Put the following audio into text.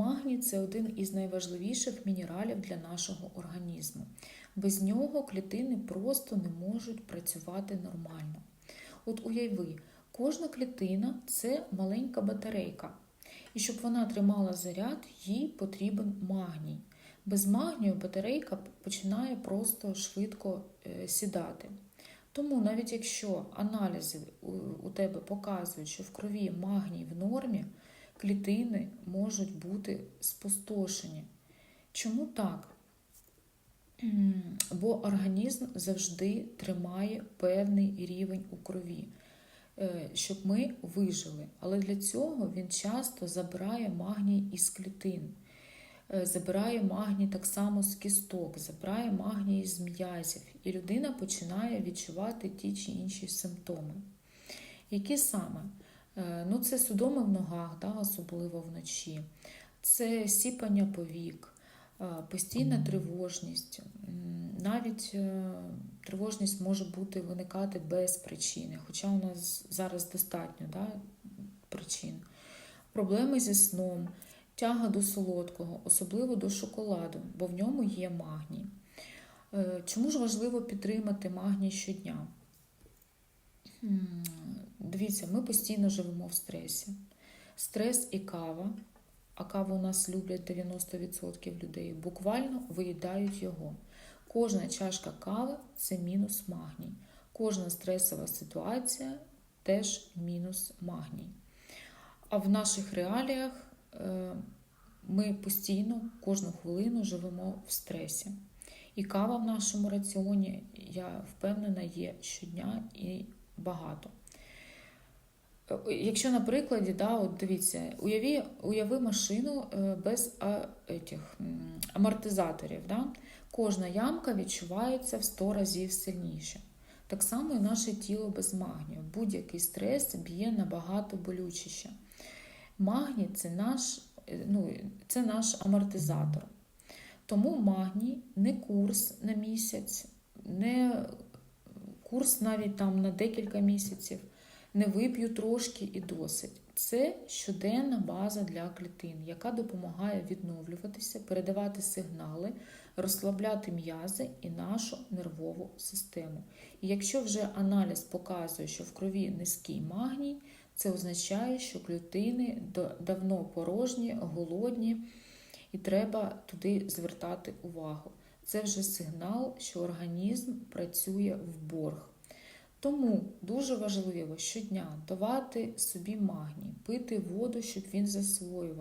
Магній це один із найважливіших мінералів для нашого організму. Без нього клітини просто не можуть працювати нормально. От уяви, кожна клітина це маленька батарейка. І щоб вона тримала заряд, їй потрібен магній. Без магнію батарейка починає просто швидко е, сідати. Тому навіть якщо аналізи у- у тебе показують, що в крові магній в нормі, клітини можуть бути спустошені. Чому так? Бо організм завжди тримає певний рівень у крові, е, щоб ми вижили. Але для цього він часто забирає магній із клітин, е, забирає магній так само з кісток, забирає магній з м'язів, і людина починає відчувати ті чи інші симптоми. Які саме? Е, Ну, це судоми в ногах, да, особливо вночі, це сіпання повік, е, постійна тривожність. Навіть е, тривожність може бути виникати без причини, хоча у нас зараз достатньо да, причин. Проблеми зі сном, тяга до солодкого, особливо до шоколаду, бо в ньому є магній. Чому ж важливо підтримати магній щодня? Дивіться, ми постійно живемо в стресі. Стрес і кава, а каву у нас люблять 90% людей, буквально виїдають його. Кожна чашка кави це мінус магній. Кожна стресова ситуація теж мінус магній. А в наших реаліях е, ми постійно кожну хвилину живемо в стресі. І кава в нашому раціоні, я впевнена, є щодня і багато. Якщо на прикладі, да, от дивіться, уяві, уяви машину е, без а, етих, м, амортизаторів. Да? Кожна ямка відчувається в 100 разів сильніше. Так само і наше тіло без магнію. Будь-який стрес б'є набагато болючіше. Магній це наш, е, ну, це наш амортизатор. Тому магній не курс на місяць, не курс навіть там на декілька місяців, не вип'ю трошки і досить. Це щоденна база для клітин, яка допомагає відновлюватися, передавати сигнали, розслабляти м'язи і нашу нервову систему. І якщо вже аналіз показує, що в крові низький магній, це означає, що клітини давно порожні, голодні, і треба туди звертати увагу. Це вже сигнал, що організм працює в борг. Тому дуже важливо щодня давати собі магній, пити воду, щоб він засвоював.